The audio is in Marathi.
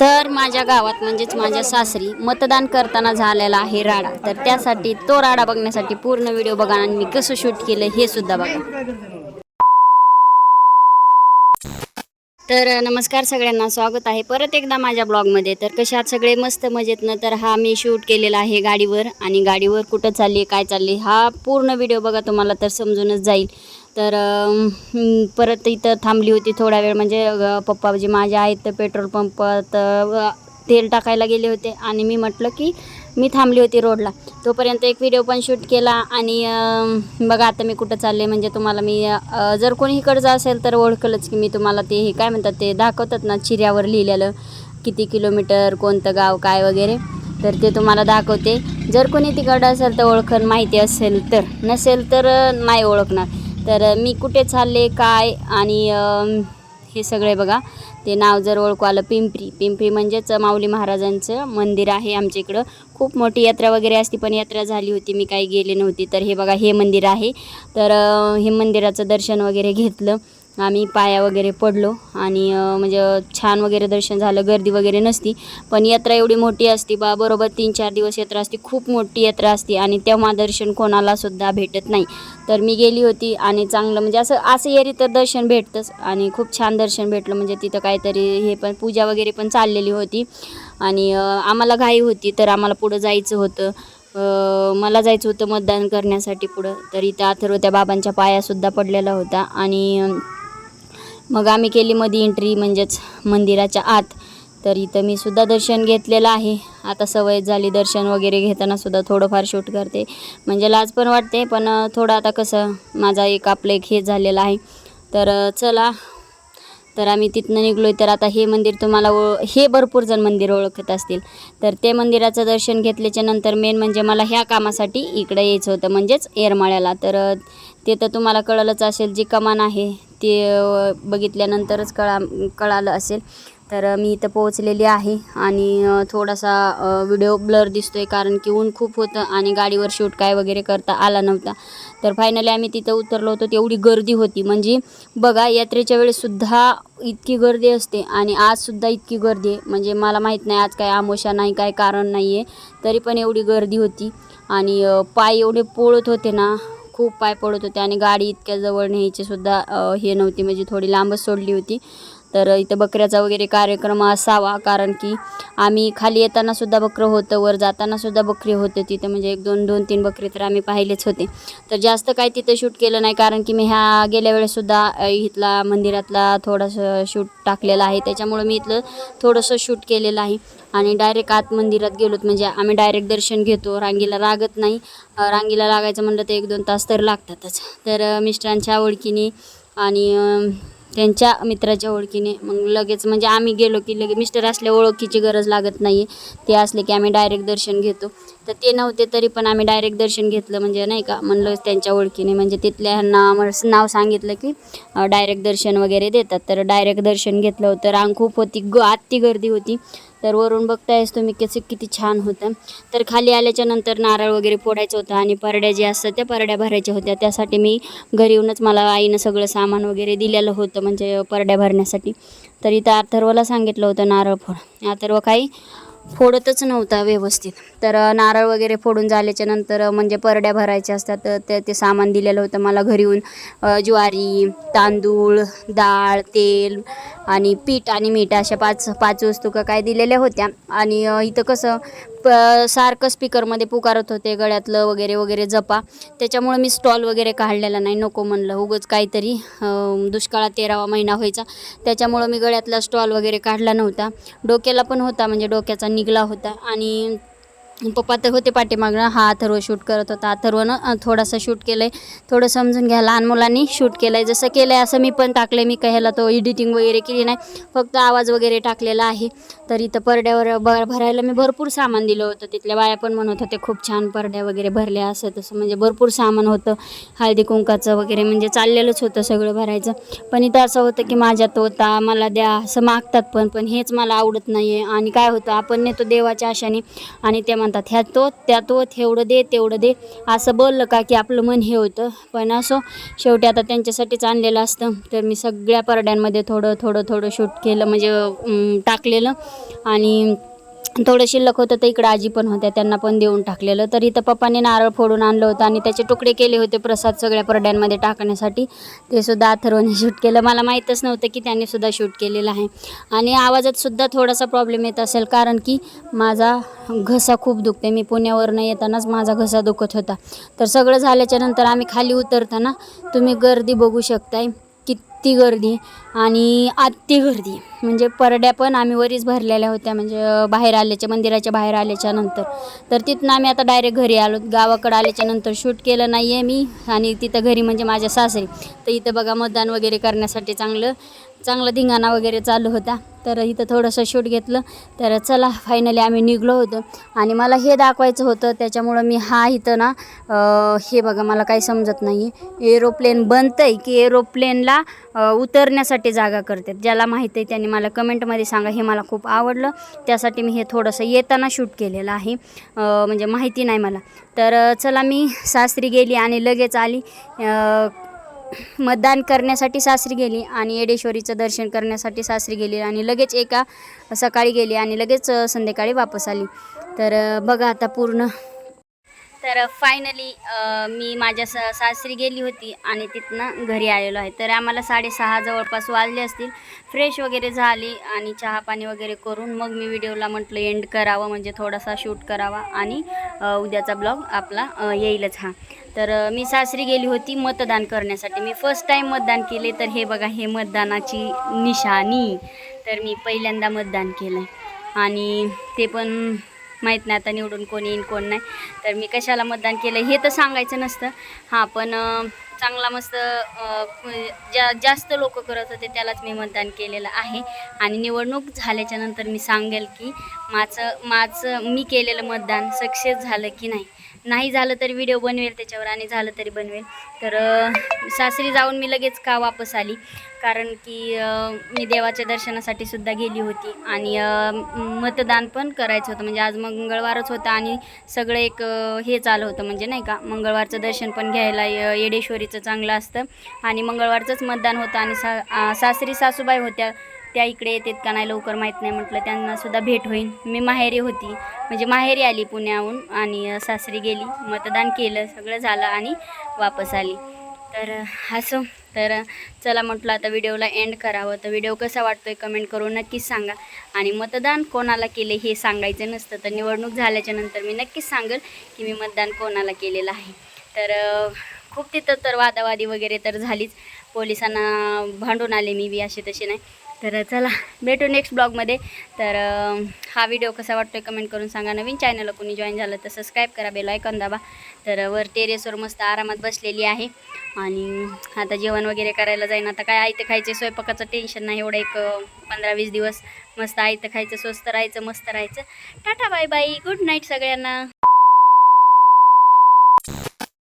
तर माझ्या गावात म्हणजेच माझ्या सासरी मतदान करताना झालेला आहे राडा. तर त्यासाठी तो राडा बघण्यासाठी पूर्ण व्हिडिओ बघा आणि मी कसं शूट केलं हे सुद्धा बघा. तर नमस्कार सगळ्यांना स्वागत आहे परत एकदा माझ्या ब्लॉगमध्ये. तर कसे आहात सगळे? मस्त मजेत ना तर हा मी शूट केलेला आहे गाडीवर आणि गाडीवर कुठं चालली काय चालली हा पूर्ण व्हिडिओ बघा तुम्हाला तर समजूनच जाईल. तर परत इथं थांबली होती थोडा वेळ. म्हणजे पप्पा जे माझे आहेत तर पेट्रोल पंपात तेल टाकायला गेले होते. आणि मी म्हटलं की मी थांबली होती रोडला. तोपर्यंत एक व्हिडिओ पण शूट केला. आणि बघा आता मी कुठं चालले. म्हणजे तुम्हाला मी जर कोणी इकडचं असेल तर ओळखलंच की मी तुम्हाला ते हे काय म्हणतात ते दाखवतात ना चिऱ्यावर लिहिलेलं किती किलोमीटर कोणतं गाव काय वगैरे. तर ते तुम्हाला दाखवते. जर कोणी तिकडं असेल तर ओळखण माहिती असेल तर. नसेल तर नाही ओळखणार. तर मी कुठे चालले काय आणि हे सगळे बघा. ते नाव जर ओळखू आलं पिंपरी. पिंपरी म्हणजेच माऊली महाराजांचं मंदिर आहे आमच्या इकडं. खूप मोठी यात्रा वगैरे असते पण यात्रा झाली होती. मी काही गेले नव्हती. तर हे बघा हे मंदिर आहे. तर हे मंदिराचं दर्शन वगैरे घेतलं. आम्ही पाया वगैरे पडलो आणि म्हणजे छान वगैरे दर्शन झालं. गर्दी वगैरे नसती. पण यात्रा एवढी मोठी असती बा बरोबर तीन चार दिवस यात्रा असते. खूप मोठी यात्रा असते आणि तेव्हा दर्शन कोणालासुद्धा भेटत नाही. तर मी गेली होती आणि चांगलं म्हणजे असं असं येरी तर दर्शन भेटतंच आणि खूप छान दर्शन भेटलं. म्हणजे तिथं काहीतरी हे पण पूजा वगैरे पण चाललेली होती. आणि आम्हाला घाई होती तर आम्हाला पुढं जायचं होतं. मला जायचं होतं मतदान करण्यासाठी पुढं. तर इथं अथर्व त्या बाबांच्या पायासुद्धा पडलेला होता. आणि मग आम्ही केली मध्ये एंट्री म्हणजेच मंदिराच्या आत. तर इथं मी सुद्धा दर्शन घेतलेलं आहे. आता सवय झाली दर्शन वगैरे घेताना सुद्धा थोडंफार शूट करते. म्हणजे लाज पण वाटते पण थोडं आता कसं माझा एक आपलं एक हे झालेलं आहे. तर चला. तर आम्ही तिथनं निघलो तर आता हे मंदिर तुम्हाला ओळ हे भरपूर जण मंदिर ओळखत असतील. तर ते मंदिराचं दर्शन घेतल्याच्या नंतर मेन म्हणजे मला ह्या कामासाठी इकडं यायचं होतं म्हणजेच येरमाळ्याला. तर ते तर तुम्हाला कळलंच असेल जी कमान आहे ते बघितल्यानंतरच कळा कळालं असेल. तर मी इथं पोहोचलेली आहे आणि थोडासा व्हिडिओ ब्लर दिसतो आहे कारण की ऊन खूप होतं आणि गाडीवर शूट काय वगैरे करता आला नव्हता. तर फायनली आम्ही तिथं उतरलो होतो. तेवढी गर्दी होती. म्हणजे बघा यात्रेच्या वेळेससुद्धा इतकी गर्दी असते आणि आजसुद्धा इतकी गर्दी आहे. म्हणजे मला माहीत नाही आज काय आमोशा नाही काय कारण नाही आहे तरी पण एवढी गर्दी होती आणि पाय एवढे पोळत होते ना खूप पाय पडत होते आणि गाडी इतक्या जवळ न्यायची सुद्धा हे नव्हती. म्हणजे थोडी लांबच सोडली होती. तर इथं बकऱ्याचा वगैरे कार्यक्रम असावा कारण की आम्ही खाली येताना सुद्धा बकरं होतं वर जाताना सुद्धा बकरी होतं तिथं. म्हणजे एक दोन दोन तीन बकरी तर आम्ही पाहिलेच होते. तर जास्त काय तिथं शूट केलं नाही कारण की मी ह्या गेल्या वेळेसुद्धा इथला मंदिरातला थोडंसं शूट टाकलेलं आहे. त्याच्यामुळं मी इथलं थोडंसं शूट केलेलं आहे. आणि डायरेक्ट आत मंदिरात गेलोत म्हणजे आम्ही डायरेक्ट दर्शन घेतो. रांगेला लागत नाही. रांगेला लागायचं म्हणलं तर एक दोन तास तर लागतातच. तर मिस्टरांच्या ओळखीने आणि त्यांच्या मित्राच्या ओळखीने. मग लगेच म्हणजे आम्ही गेलो की लगे मिस्टर असल्या ओळखीची गरज लागत नाही ते असले की आम्ही डायरेक्ट दर्शन घेतो. तर ते नव्हते तरी पण आम्ही डायरेक्ट दर्शन घेतलं म्हणजे नाही का म्हणलं त्यांच्या ओळखीने. म्हणजे तिथल्या ह्यांना नाव सांगितलं की डायरेक्ट दर्शन वगैरे देतात. तर डायरेक्ट दर्शन घेतलं होतं. रांग खूप होती ग आत्ती गर्दी होती. तर वरून बघतायस तुम्ही कसं किती छान होतं. तर खाली आल्याच्यानंतर नारळ वगैरे फोडायचं होतं आणि परड्या ज्या असतात त्या परड्या भरायच्या होत्या. त्यासाठी मी घरी येऊनच मला आईनं सगळं सामान वगैरे दिलेलं होतं म्हणजे परड्या भरण्यासाठी. तर इथं अथर्वला सांगितलं होतं नारळ फोड. अथर्व काही फोडतच नव्हता व्यवस्थित. तर नारळ वगैरे फोडून झाल्याच्यानंतर म्हणजे परड्या भरायच्या असतात तर ते ते सामान दिलेलं होतं मला घरी येऊन. ज्वारी तांदूळ डाळ तेल आणि पीठ आणि मीठ अशा पाच पाच वस्तू का काय दिलेल्या होत्या. आणि इथं कसं प सारखं स्पीकरमध्ये पुकारत होते गळ्यातलं वगैरे वगैरे जपा. त्याच्यामुळं मी स्टॉल वगैरे काढलेला नाही नको म्हणलं. उगंच काहीतरी दुष्काळात तेरावा महिना व्हायचा. त्याच्यामुळं मी गळ्यातला स्टॉल वगैरे काढला नव्हता. डोक्याला पण होता म्हणजे डोक्याचा निघला होता. आणि पप्पा तर होते पाठीमागणं हा अथर्व शूट करत होता. अथर्वनं थोडासा शूट केलं आहे थोडं समजून घ्या लहान मुलांनी शूट केलं आहे जसं केलं आहे असं मी पण टाकलं आहे मी काही ह्याला तो एडिटिंग वगैरे केली नाही. फक्त आवाज वगैरे टाकलेला आहे. तर इथं परड्यावर भर भरायला मी भरपूर सामान दिलं होतं. तिथल्या बाया पण म्हणत होते खूप छान परड्या वगैरे भरल्या. असं तसं म्हणजे भरपूर सामान होतं. हळदी कुंकाचं वगैरे म्हणजे चाललेलंच होतं सगळं भरायचं. पण इथं असं होतं की माझ्यात होता मला द्या असं मागतात पण. पण हेच मला आवडत नाही आहे आणि काय होतं आपण नेतो देवाच्या आशाने आणि ते म्हणतात ह्या तो त्या तो तेवढं दे तेवढं दे. असं बोललं का की आपलं मन हे होतं. पण असो शेवटी आता त्यांच्यासाठीच आणलेलं असतं. तर मी सगळ्या परड्यांमध्ये थोडं थोडं थोडं शूट केलं म्हणजे टाकलेलं. आणि थोडं शिल्लक होतं तर इकडं आजी पण होत्या त्यांना पण देऊन टाकलेलं. तर इथं पप्पाने नारळ फोडून आणलं होतं आणि त्याचे तुकडे केले होते प्रसाद सगळ्या परड्यांमध्ये टाकण्यासाठी. ते सुद्धा अथर्वने शूट केलं. मला माहीतच नव्हतं की त्यांनी सुद्धा शूट केलेलं आहे. आणि आवाजात सुद्धा थोडासा प्रॉब्लेम येत असेल कारण की माझा घसा खूप दुखते मी पुण्यावरनं येतानाच माझा घसा दुखत होता. तर सगळं झाल्याच्यानंतर आम्ही खाली उतरताना तुम्ही गर्दी बघू शकताय. किती गर्दी आणि आत्ती गर्दी. म्हणजे परड्या पण आम्ही वरीच भरलेल्या होत्या म्हणजे बाहेर आल्याच्या मंदिराच्या बाहेर आल्याच्यानंतर. तर तिथनं आम्ही आता डायरेक्ट घरी आलो. गावाकडं आल्याच्यानंतर शूट केलं नाही आहे मी. आणि तिथं घरी म्हणजे माझ्या सासरी. तर इथं बघा मतदान वगैरे करण्यासाठी चांगलं. चांगला धिंगाणा वगैरे चालू होता. तर इथं थोडंसं शूट घेतलं. तर चला फायनली आम्ही निघलो होतो. आणि मला हे दाखवायचं होतं. त्याच्यामुळं मी हा इथं ना हे बघा मला काही समजत नाही एरोप्लेन बनतं आहे की एरोप्लेनला उतरण्यासाठी जागा करतात. ज्याला माहीत आहे त्यांनी मला कमेंटमध्ये सांगा. हे मला खूप आवडलं. त्यासाठी मी हे थोडंसं येताना शूट केलेलं आहे. म्हणजे माहिती नाही मला. तर चला मी सासरी गेली आणि लगेच आली. मतदान करण्यासाठी सासरी गेली आणि येडेश्वरीचं दर्शन करण्यासाठी सासरी गेली आणि लगेच एका सकाळी गेली आणि लगेच संध्याकाळी वापस आली. तर बघा आता पूर्ण तर फायनली मी माझ्या स सासरी गेली होती आणि तिथनं घरी आलेलो आहे. तर आम्हाला साडेसहा जवळपास वाजले असतील. फ्रेश वगैरे झाली आणि चहा पाणी वगैरे करून मग मी व्हिडिओला म्हटलं एंड करावं म्हणजे थोडासा शूट करावा आणि उद्याचा ब्लॉग आपला येईलच हा. तर मी सासरी गेली होती मतदान करण्यासाठी. मी फर्स्ट टाईम मतदान केले तर हे बघा हे मतदानाची निशाणी. तर मी पहिल्यांदा मतदान केलं आणि ते पण माहीत नाही आता निवडून कोण येईन कोण नाही. तर मी कशाला मतदान केलं हे तर सांगायचं नसतं. हां पण चांगला मस्त ज्या जास्त लोक करत होते त्यालाच मी मतदान केलेलं आहे. आणि निवडणूक झाल्याच्यानंतर मी सांगेल की माझं माझं मी केलेलं मतदान सक्सेस झालं की नाही. नाही झालं तरी व्हिडिओ बनवेल त्याच्यावर आणि झालं तरी बनवेल. तर सासरी जाऊन मी लगेच का वापस आली? कारण की मी देवाच्या दर्शनासाठी सुद्धा गेली होती आणि मतदान पण करायचं होतं. म्हणजे आज मंगळवारच होता आणि सगळं एक हे चालू होतं म्हणजे नाही का? मंगळवारचं दर्शन पण घ्यायला येडेश्वरीचं चांगलं असतं. आणि मंगळवारचंच मतदान होतं आणि सा सासरी सासूबाई होत्या. त्या इकडे येतात का नाही लवकर माहीत नाही म्हटलं त्यांना सुद्धा भेट होईल मी माहेरी होती. म्हणजे माहेरी आली पुण्याहून आणि सासरी गेली. मतदान केलं सगळं झालं आणि वापस आली. तर असं. तर चला म्हटलं आता व्हिडिओला एंड करावं. तर व्हिडिओ कसा वाटतोय कमेंट करून नक्कीच सांगा. आणि मतदान कोणाला केले हे सांगायचं नसतं तर निवडणूक झाल्याच्यानंतर मी नक्कीच सांगेल की मी मतदान कोणाला केलेलं आहे. तर खूप तिथं तर वादावादी वगैरे तर झालीच. पोलिसांना भांडून आले मी बी असे तसे नाही. तर चला भेटू नेक्स्ट ब्लॉगमध्ये तर हा व्हिडिओ कसा वाटतो आहे कमेंट करून सांगा. नवीन चॅनलला कोणी जॉईन झालं तर सबस्क्राईब करा बेल ऐकून दाबा. तर वर टेरेसवर मस्त आरामात बसलेली आहे. आणि आता जेवण वगैरे करायला जाईन. आता काय आयतं खायचे स्वयंपाकाचं टेन्शन नाही. एवढं एक पंधरा वीस दिवस मस्त आयतं खायचं स्वस्त राहायचं मस्त राहायचं. Tata bye bye good night सगळ्यांना.